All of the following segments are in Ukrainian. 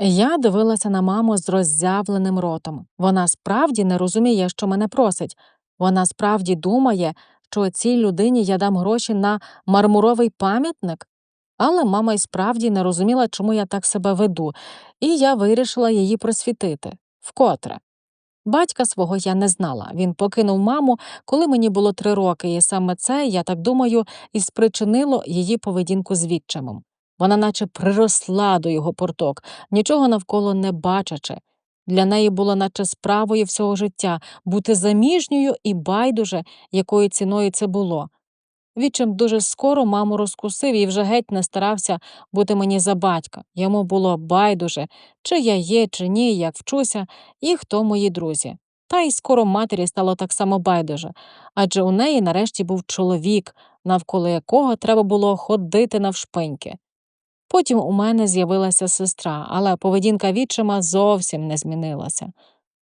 Я дивилася на маму з роззявленим ротом. Вона справді не розуміє, що мене просить. Вона справді думає, що цій людині я дам гроші на мармуровий пам'ятник. Але мама й справді не розуміла, чому я так себе веду, і я вирішила її просвітити. Вкотре. Батька свого я не знала. Він покинув маму, коли мені було три роки, і саме це, я так думаю, і спричинило її поведінку з відчимом. Вона наче приросла до його порток, нічого навколо не бачачи. Для неї було наче справою всього життя бути заміжньою і байдуже, якою ціною це було. Відчим дуже скоро маму розкусив і вже геть не старався бути мені за батька. Йому було байдуже, чи я є, чи ні, як вчуся, і хто мої друзі. Та й скоро матері стало так само байдуже, адже у неї нарешті був чоловік, навколо якого треба було ходити навшпиньки. Потім у мене з'явилася сестра, але поведінка відчима зовсім не змінилася.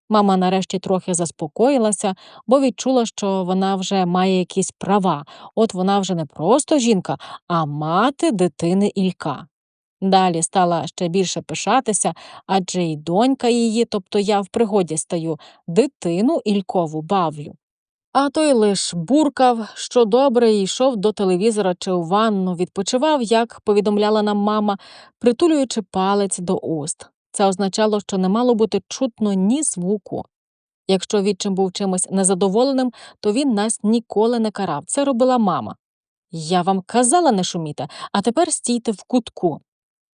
Мама нарешті трохи заспокоїлася, бо відчула, що вона вже має якісь права, от вона вже не просто жінка, а мати дитини Ілька. Далі стала ще більше пишатися, адже й донька її, тобто я в пригоді стаю, дитину Ількову бавлю. А той лиш буркав, що добре йшов до телевізора чи у ванну, відпочивав, як повідомляла нам мама, притулюючи палець до уст. Це означало, що не мало бути чутно ні звуку. Якщо відчим був чимось незадоволеним, то він нас ніколи не карав. Це робила мама. Я вам казала не шуміти, а тепер стійте в кутку.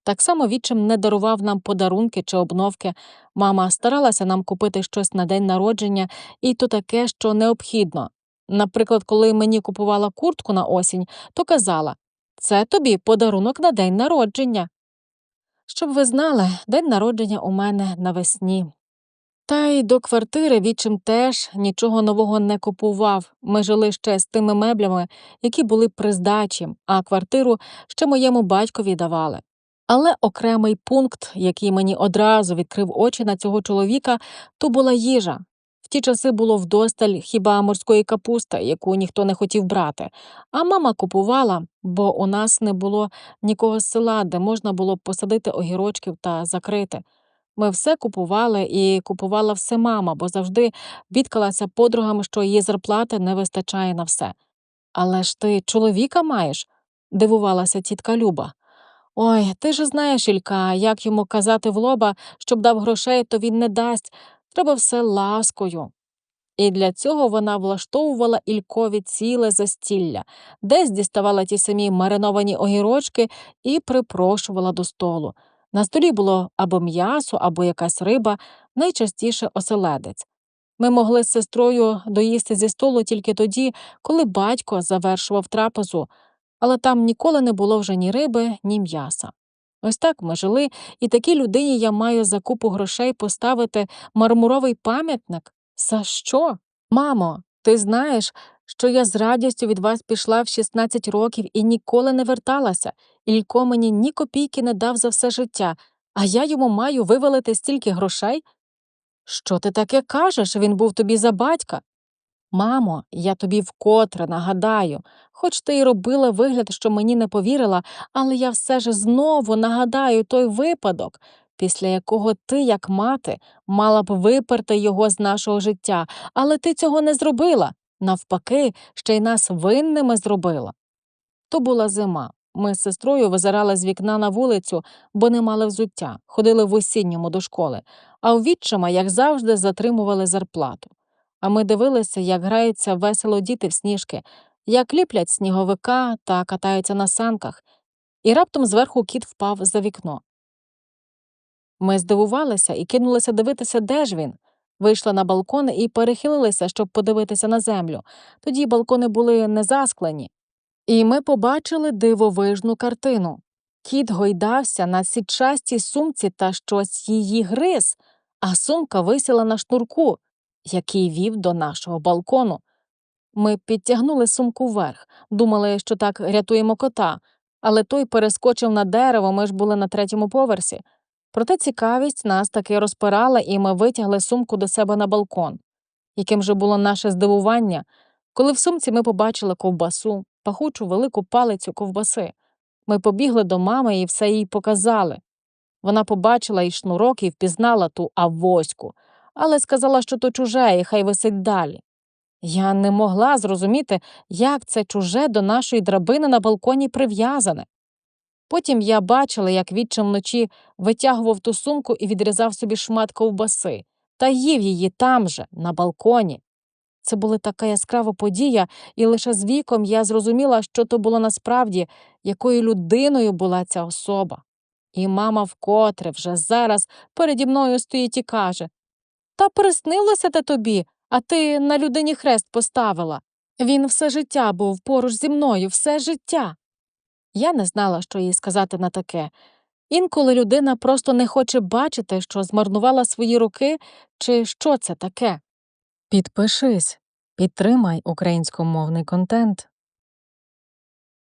Так само відчим не дарував нам подарунки чи обновки. Мама старалася нам купити щось на день народження, і то таке, що необхідно. Наприклад, коли мені купувала куртку на осінь, то казала це тобі подарунок на день народження. Щоб ви знали, день народження у мене навесні. Та й до квартири відчим теж нічого нового не купував. Ми жили ще з тими меблями, які були при здачі, а квартиру ще моєму батькові давали. Але окремий пункт, який мені одразу відкрив очі на цього чоловіка, то була їжа. В ті часи було вдосталь хіба морської капусти, яку ніхто не хотів брати, а мама купувала, бо у нас не було нікого з села, де можна було посадити огірочків та закрити. Ми все купували і купувала все мама, бо завжди бідкалася подругам, що її зарплати не вистачає на все. Але ж ти чоловіка маєш? дивувалася тітка Люба. Ой, ти ж знаєш, Ілька, як йому казати в лоба, щоб дав грошей, то він не дасть. Треба все ласкою. І для цього вона влаштовувала Ількові ціле застілля, десь діставала ті самі мариновані огірочки і припрошувала до столу. На столі було або м'ясо, або якась риба, найчастіше оселедець. Ми могли з сестрою доїсти зі столу тільки тоді, коли батько завершував трапезу, але там ніколи не було вже ні риби, ні м'яса. Ось так ми жили, і такій людині я маю за купу грошей поставити мармуровий пам'ятник. За що? Мамо, ти знаєш, що я з радістю від вас пішла в 16 років і ніколи не верталася. Ілько мені ні копійки не дав за все життя, а я йому маю вивалити стільки грошей? Що ти таке кажеш? Він був тобі за батька. Мамо, я тобі вкотре нагадаю, хоч ти й робила вигляд, що мені не повірила, але я все ж знову нагадаю той випадок, після якого ти, як мати, мала б виперти його з нашого життя, але ти цього не зробила. Навпаки, ще й нас винними зробила. То була зима. Ми з сестрою визирали з вікна на вулицю, бо не мали взуття, ходили в осінньому до школи, а у відчима, як завжди, затримували зарплату. А ми дивилися, як граються весело діти в сніжки, як ліплять сніговика та катаються на санках, і раптом зверху кіт впав за вікно. Ми здивувалися і кинулися дивитися, де ж він. Вийшли на балкон і перехилилися, щоб подивитися на землю. Тоді балкони були не засклені. І ми побачили дивовижну картину. Кіт гойдався на сітчастій сумці та щось її гриз, а сумка висіла на шнурку, який вів до нашого балкону. Ми підтягнули сумку вверх, думали, що так рятуємо кота, але той перескочив на дерево, ми ж були на третьому поверсі. Проте цікавість нас таки розпирала, і ми витягли сумку до себе на балкон. Яким же було наше здивування, коли в сумці ми побачили ковбасу, пахучу велику палицю ковбаси. Ми побігли до мами і все їй показали. Вона побачила і шнурок і впізнала ту авоську, але сказала, що то чуже, і хай висить далі. Я не могла зрозуміти, як це чуже до нашої драбини на балконі прив'язане. Потім я бачила, як відчим вночі витягував ту сумку і відрізав собі шмат ковбаси та їв її там же, на балконі. Це була така яскрава подія, і лише з віком я зрозуміла, що то було насправді, якою людиною була ця особа. І мама вкотре вже зараз переді мною стоїть і каже Та приснилося те тобі, а ти на людині хрест поставила. Він все життя був поруч зі мною, все життя. Я не знала, що їй сказати на таке. Інколи людина просто не хоче бачити, що змарнувала свої роки, чи що це таке. Підпишись, підтримай українськомовний контент.